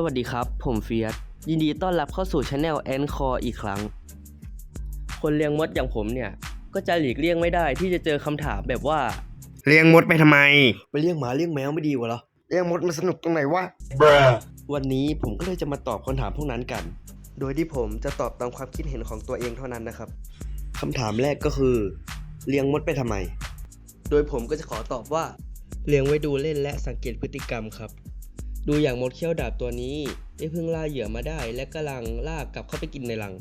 สวัสดีครับ ผมเฟียสยินดีต้อนรับเข้าสู่ช anel แอนคออีกครั้ง คนเลี้ยงมดอย่างผมเนี่ย ก็จะหลีกเลี่ยงไม่ได้ที่จะเจอคำถามแบบว่า เลี้ยงมดไปทำไม ไปเลี้ยงหมาเลี้ยงแมวไม่ดีกว่าเหรอเลี้ยงมดมันสนุกตรงไหนวะ วันนี้ผมก็เลยจะมาตอบคำถามพวกนั้นกัน โดยที่ผมจะตอบตามความคิดเห็นของตัวเองเท่านั้นนะครับคำถามแรกก็คือ เลี้ยงมดไปทำไม โดยผมก็จะขอตอบว่า เลี้ยงไว้ดูเล่นและสังเกตพฤติกรรมครับ ดูอย่างมดเขี้ยวดาบตัวนี้ ได้เพิ่งล่าเหยื่อมาได้ และกำลังล่ากลับเข้าไปกินในรัง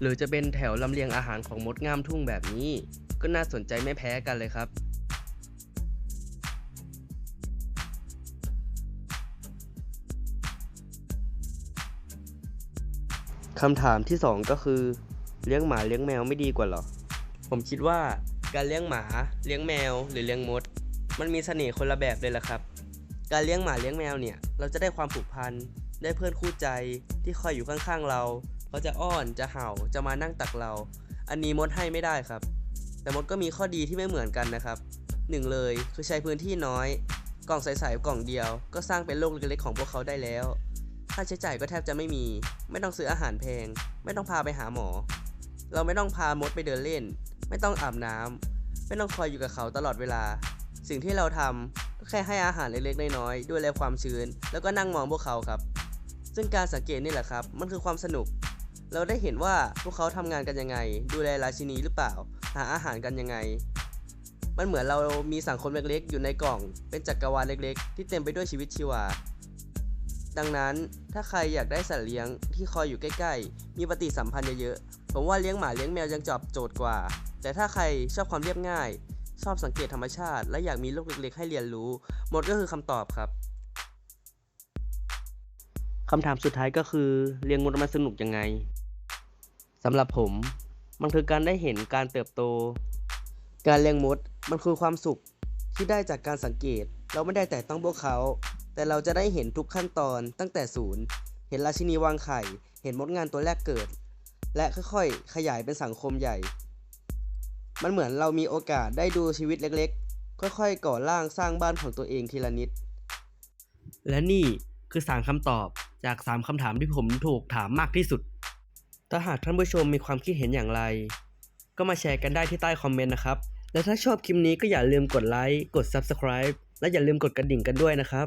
หรือจะเป็นแถวลำเลียงอาหารของมดงามทุ่งแบบนี้ ก็น่าสนใจไม่แพ้กันเลยครับคำถามที่สองก็คือ เลี้ยงหมาเลี้ยงแมวไม่ดีกว่าหรอ ผมคิดว่า การเลี้ยงหมา เลี้ยงแมว หรือเลี้ยงมด มันมีเสน่ห์คนละแบบเลยล่ะครับ การเลี้ยงหมาเลี้ยงแมวเนี่ย เราจะได้ความผูกพัน ได้เพื่อนคู่ใจที่คอยอยู่ข้างๆเรา เขาจะอ้อน จะเห่า จะมานั่งตักเรา อันนี้มดให้ไม่ได้ครับ แต่มดก็มีข้อดีที่ไม่เหมือนกันนะครับหนึ่งเลยคือใช้พื้นที่น้อย กล่องใสๆกล่องเดียว ก็สร้างเป็นโลกเล็กๆของพวกเขาได้แล้ว ค่าใช้จ่ายก็แทบจะไม่มี ไม่ต้องซื้ออาหารแพง ไม่ต้องพาไปหาหมอ เราไม่ต้องพามดไปเดินเล่น ไม่ต้องอาบน้ำไม่ต้องคอยอยู่กับเขาตลอดเวลา สิ่งที่เราทำก็แค่ให้อาหารเล็กๆน้อยๆดูแลความชื้น แล้วก็นั่งมองพวกเขาครับ ซึ่งการสังเกตนี่แหละครับ มันคือความสนุก เราได้เห็นว่าพวกเขาทำงานกันยังไง ดูแลราชินีหรือเปล่า หาอาหารกันยังไง มันเหมือนเรามีสังคมเล็กๆ อยู่ในกล่อง เป็นจักรวาลเล็กๆ ที่เต็มไปด้วยชีวิตชีวา ดังนั้นถ้าใครอยากได้สัตว์เลี้ยงที่คอยอยู่ใกล้ๆ มีปฏิสัมพันธ์เยอะๆ ผมว่าเลี้ยงหมาเลี้ยงแมวยังจอบโจทย์กว่า แต่ถ้าใครชอบความเรียบง่าย ชอบสังเกตธรรมชาติ และอยากมีโลกเล็กๆ ให้เรียนรู้ หมดก็คือคำตอบครับคำถามสุดท้ายก็คือเลี้ยงมดมันสนุกยังไงสำหรับผมมันคือการได้เห็นการเติบโต การเลี้ยงมดมันคือความสุขที่ได้จากการสังเกต เราไม่ได้แต่ต้องพวกเขา แต่เราจะได้เห็นทุกขั้นตอนตั้งแต่ศูนย์ เห็นราชินีวางไข่ เห็นมดงานตัวแรกเกิด และค่อยๆ ขยายเป็นสังคมใหญ่ มันเหมือนเรามีโอกาสได้ดูชีวิตเล็กๆ ค่อยๆ ก่อร่างสร้างบ้านของตัวเองทีละนิด และนี่คือสามคำตอบจากสามคำถามที่ผมถูกถามมากที่สุด ถ้าหากท่านผู้ชมมีความคิดเห็นอย่างไร ก็มาแชร์กันได้ที่ใต้คอมเมนต์นะครับ และถ้าชอบคลิปนี้ก็อย่าลืมกดไลค์ กด Subscribe และอย่าลืมกดกระดิ่งกันด้วยนะครับ